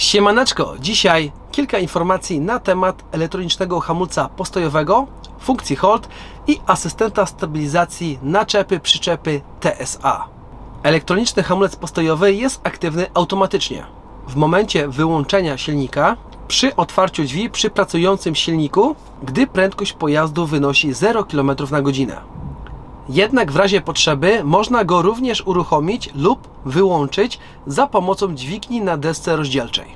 Siemaneczko, dzisiaj kilka informacji na temat elektronicznego hamulca postojowego, funkcji hold i asystenta stabilizacji naczepy przyczepy TSA. Elektroniczny hamulec postojowy jest aktywny automatycznie. W momencie wyłączenia silnika, przy otwarciu drzwi przy pracującym silniku, gdy prędkość pojazdu wynosi 0 km na godzinę. Jednak w razie potrzeby można go również uruchomić lub wyłączyć za pomocą dźwigni na desce rozdzielczej.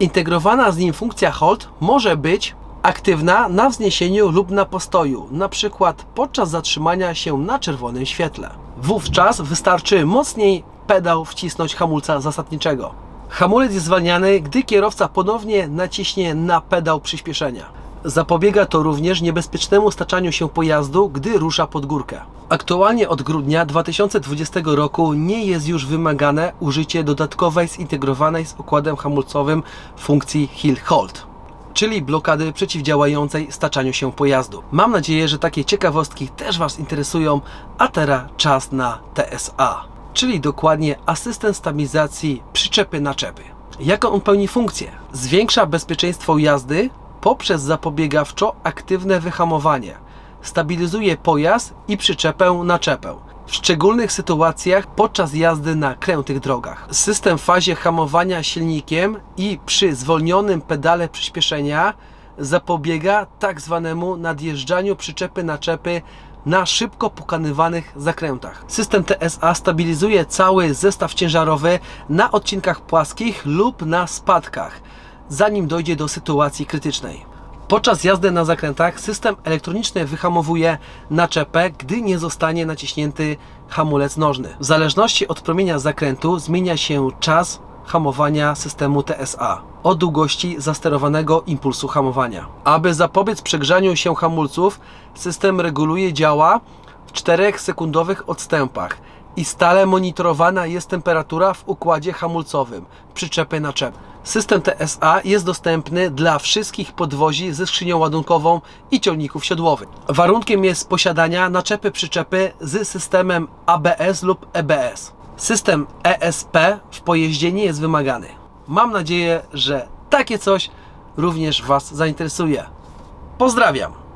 Zintegrowana z nim funkcja hold może być aktywna na wzniesieniu lub na postoju, przykład podczas zatrzymania się na czerwonym świetle. Wówczas wystarczy mocniej pedał wcisnąć hamulca zasadniczego. Hamulec jest zwalniany, gdy kierowca ponownie naciśnie na pedał przyspieszenia. Zapobiega to również niebezpiecznemu staczaniu się pojazdu, gdy rusza pod górkę. Aktualnie od grudnia 2020 roku nie jest już wymagane użycie dodatkowej zintegrowanej z układem hamulcowym funkcji Hill Hold, czyli blokady przeciwdziałającej staczaniu się pojazdu. Mam nadzieję, że takie ciekawostki też Was interesują, a teraz czas na TSA, czyli dokładnie asystent stabilizacji przyczepy naczepy. Jaką on pełni funkcję? Zwiększa bezpieczeństwo jazdy poprzez zapobiegawczo aktywne wyhamowanie. Stabilizuje pojazd i przyczepę naczepę. W szczególnych sytuacjach podczas jazdy na krętych drogach. System w fazie hamowania silnikiem i przy zwolnionym pedale przyspieszenia zapobiega tak zwanemu nadjeżdżaniu przyczepy naczepy na szybko pokonywanych zakrętach. System TSA stabilizuje cały zestaw ciężarowy na odcinkach płaskich lub na spadkach zanim dojdzie do sytuacji krytycznej. Podczas jazdy na zakrętach system elektroniczny wyhamowuje naczepę, gdy nie zostanie naciśnięty hamulec nożny. W zależności od promienia zakrętu zmienia się czas hamowania systemu TSA o długości zasterowanego impulsu hamowania. Aby zapobiec przegrzaniu się hamulców, system reguluje działa w 4 sekundowych odstępach i stale monitorowana jest temperatura w układzie hamulcowym przyczepy naczepy. System TSA jest dostępny dla wszystkich podwozi ze skrzynią ładunkową i ciągników siodłowych. Warunkiem jest posiadania naczepy przyczepy z systemem ABS lub EBS. System ESP w pojeździe nie jest wymagany. Mam nadzieję, że takie coś również Was zainteresuje. Pozdrawiam!